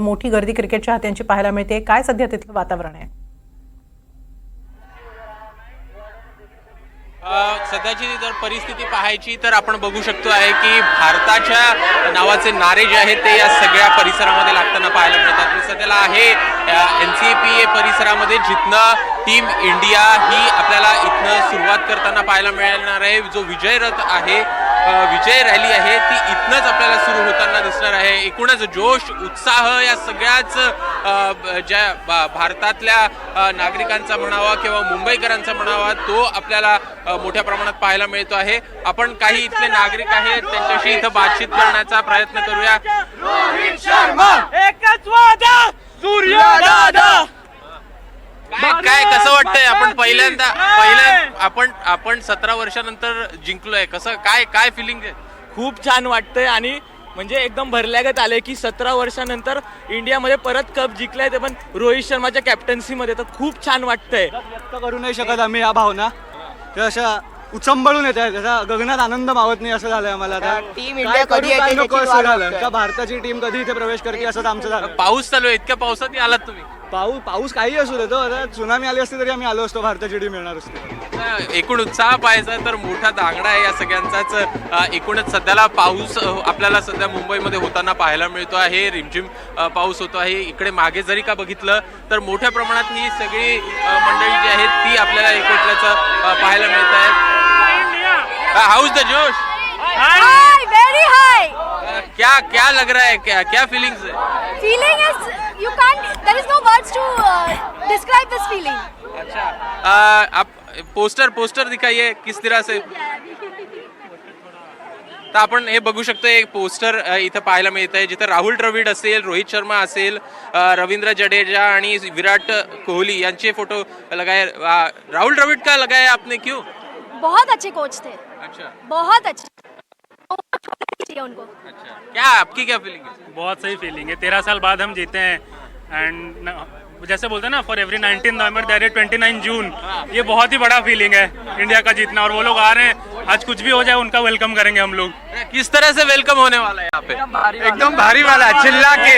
मोठी गर्दी क्रिकेटच्या हात्यांची पाहायला मिळते. काय सध्या तिथलं वातावरण आहे? सध्याची जर परिस्थिती पाहायची तर आपण बघू शकतो आहे की भारताच्या नावाचे नारे जे आहेत ते या सगळ्या परिसरामध्ये लागताना पाहायला मिळतात. सध्याला आहे एन सी पी ए परिसरामध्ये जिथनं टीम इंडिया ही आपल्याला इथनं सुरुवात करताना पाहायला मिळणार आहे. जो विजय रथ आहे विजय रॅली आहे ती इथनंच आपल्याला सुरू दिसणार आहे. एकूणच जोश उत्साह या सगळ्याच ज्या भारतातल्या नागरिकांचा म्हणावा किंवा मुंबईकरांचा म्हणावा तो आपल्याला मोठ्या प्रमाणात पाहायला मिळतो आहे. आपण काही इथले नागरिक आहेत त्यांच्याशी इथं बातचीत करण्याचा प्रयत्न करूया. एकच वादा सूर्य दादा काय काय कसं वाटतंय? आपण पहिल्यांदा पहिल्या आपण आपण सतरा वर्षानंतर जिंकलोय. कसं काय काय फिलिंग खूप छान वाटतंय आणि म्हणजे एकदम भरल्यागत आले की सतरा वर्षानंतर इंडियामध्ये परत कप जिंकलाय ते पण रोहित शर्माच्या कॅप्टन्सीमध्ये तर खूप छान वाटतंय. व्यक्त करू नाही शकत आम्ही या भावना. तर अशा उचंबळून येत आहेत. त्याचा गगनात आनंद मावत नाही असं झालंय आम्हाला. आता टीम इंडिया करू, कधी काय नको त्याची असं वाट झालं बघतोय. का भारताची टीम कधी इथे प्रवेश करते असं आमचं झालं पाऊस चालू आहे. इतक्या पावसात आलात तुम्ही. पाऊस पाऊस काही असू देतो. आता सुनामी आली असती तरी आम्ही आलो असतो. भारताची टीम येणार असते. अ, एकूण उत्साह पाहायचा तर मोठा दांगडा आहे या सगळ्यांचाच. अ, एकूणच सध्याला पाऊस अ, आपल्याला सध्या मुंबईमध्ये होताना पाहायला मिळतो आहे. रिमझिम अ, पाऊस होतो आहे. इकडे मागे जरी का बघितलं तर मोठ्या प्रमाणात ही सगळी अ, मंडळी जी आहेत ती आपल्याला अ, पाहायला मिळत आहेत. How's the josh High, very high. अ, क्या क्या लग रहा है क्या क्या फीलिंग्स है Feeling is you can't. There is no words to uh, describe this feeling. अच्छा आप पोस्टर पोस्टर दिखाइए किस तरह से तर आपण हे बघू शकतो एक पोस्टर इथं पाहायला मिळत आहे जिथं राहुल द्रविड असेल रोहित शर्मा असेल रवींद्र जडेजा आणि विराट कोहली यांचे फोटो लगाए अ, राहुल द्रविड का लगाया आपने क्यों बहुत अच्छे कोच थे। अच्छा। बहुत अच्छे। चाहिए उनको। अच्छा। क्या आपकी क्या फीलिंग है? बहुत सही फीलिंग है। तेरह साल बाद हम जीते हैं। एंड जैसे बोलते हैं ना for every nineteen November there twenty nine June ये बहुत ही बड़ा फीलिंग है इंडिया का जीतना। और वो लोग आ रहे हैं। आज कुछ भी हो जाए उनका वेलकम करेंगे हम लोग। किस तरह से वेलकम होने वाला है यहाँ पे? एकदम भारी वाला। चिल्ला के।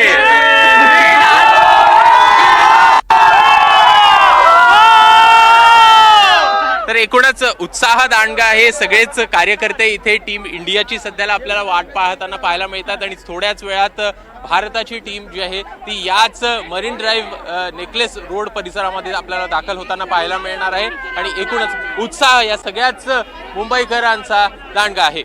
एकूणच उत्साह दांडगा आहे. सगळेच कार्यकर्ते इथे टीम इंडियाची सध्याला आपल्याला वाट पाहताना पाहायला मिळतात आणि थोड्याच वेळात भारताची टीम जी आहे ती याच मरीन ड्राईव्ह नेकलेस रोड परिसरामध्ये आपल्याला दाखल होताना पाहायला मिळणार आहे. आणि एकूणच उत्साह या सगळ्याच मुंबईकरांचा दांडगा आहे.